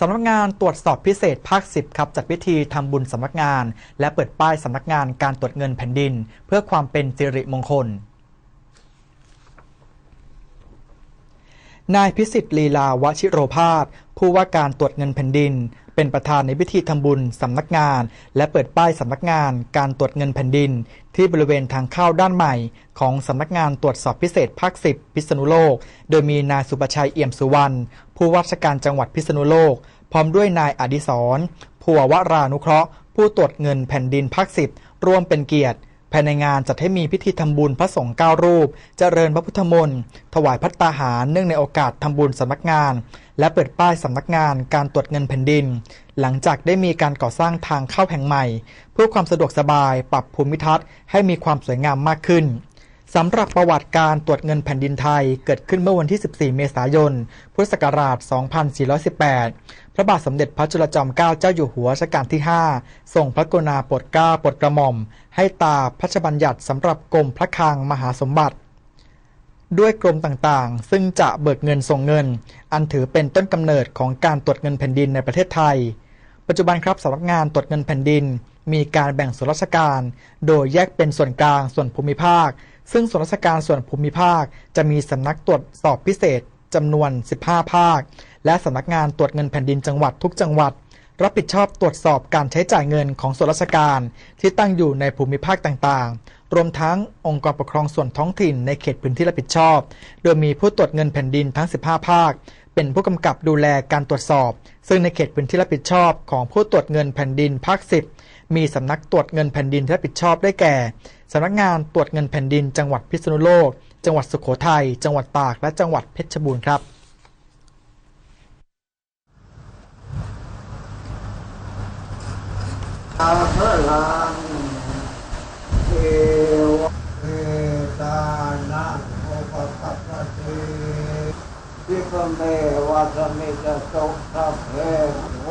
สำนักงานตรวจสอบพิเศษภาค 10 ครับจัดพิธีทำบุญสำนักงาน และเปิดป้ายสำนักงานการตรวจเงินแผ่นดิน เพื่อความเป็นสิริมงคลนายพิสิทธิ์ลีลาวชิโรภาสผู้ว่าการตรวจเงินแผ่นดิน เป็นประธานในพิธีทำบุญสำนักงาน และเปิดป้ายสำนักงานการตรวจเงินแผ่นดิน ที่บริเวณทางเข้าด้านใหม่ ของสำนักงานตรวจสอบพิเศษภาค 10 พิษณุโลก โดยมีนายสุประชัยเอี่ยมสุวรรณผู้ว่าราชการจังหวัดพิษณุโลก พร้อมด้วยนายอดิศรผัววรานุเคราะห์ ผู้ตรวจเงินแผ่นดินภาค 10 ร่วมเป็นเกียรติ ภายในงานจัดให้มีพิธีทำบุญพระสงฆ์เก้ารูป เจริญพระพุทธมนต์ ถวายพัตตาหาร เนื่องในโอกาสทำบุญสำนักงาน และเปิดป้ายสำนักงานการตรวจเงินแผ่นดิน หลังจากได้มีการก่อสร้างทางเข้าแห่งใหม่ เพื่อความสะดวกสบายปรับภูมิทัศน์ให้มีความสวยงามมากขึ้น สำหรับประวัติการตรวจเงินแผ่นดินไทยเกิดขึ้นเมื่อวันที่ 14 เมษายน พุทธศักราช 2418 พระบาทสมเด็จพระจุลจอมเกล้าเจ้าอยู่หัวรัชกาลที่ 5 ทรงพระกรุณาโปรดเกล้าโปรดกระหม่อม ให้ตาพระราชบัญญัติสำหรับกรมพระคลังมหาสมบัติ ด้วยกรมต่างๆ ซึ่งจะเบิกเงินส่งเงิน อันถือเป็นต้นกำเนิดของการตรวจเงินแผ่นดินในประเทศไทย ปัจจุบันครับสำนักงานตรวจเงินแผ่นดิน มีการแบ่งส่วนราชการ โดยแยกเป็นส่วนกลางส่วนภูมิภาค ซึ่งส่วนราชการส่วนภูมิภาค จะมีสำนักตรวจสอบพิเศษจำนวน 15 ภาค และสำนักงานตรวจเงินแผ่นดินจังหวัดทุกจังหวัด รับผิดชอบตรวจสอบการใช้จ่ายเงินของส่วนราชการที่ตั้งอยู่ในภูมิภาคต่างๆ รวมทั้งองค์กรปกครองส่วนท้องถิ่นในเขตพื้นที่รับผิดชอบ โดยมีผู้ตรวจเงินแผ่นดินทั้ง 15 ภาค เป็นผู้กำกับดูแลการตรวจสอบ ซึ่งในเขตพื้นที่รับผิดชอบของผู้ตรวจเงินแผ่นดินภาค 10 มีสำนักตรวจเงินแผ่นดินที่รับผิดชอบได้แก่สำนักงานตรวจเงินแผ่นดิน จังหวัดพิษณุโลก จังหวัดสุโขทัย จังหวัดตาก และจังหวัดเพชรบูรณ์ครับอาพลังเอวเอตานังโอปปัปปะเตวิปเมวัสมิจตุ สัพเพโ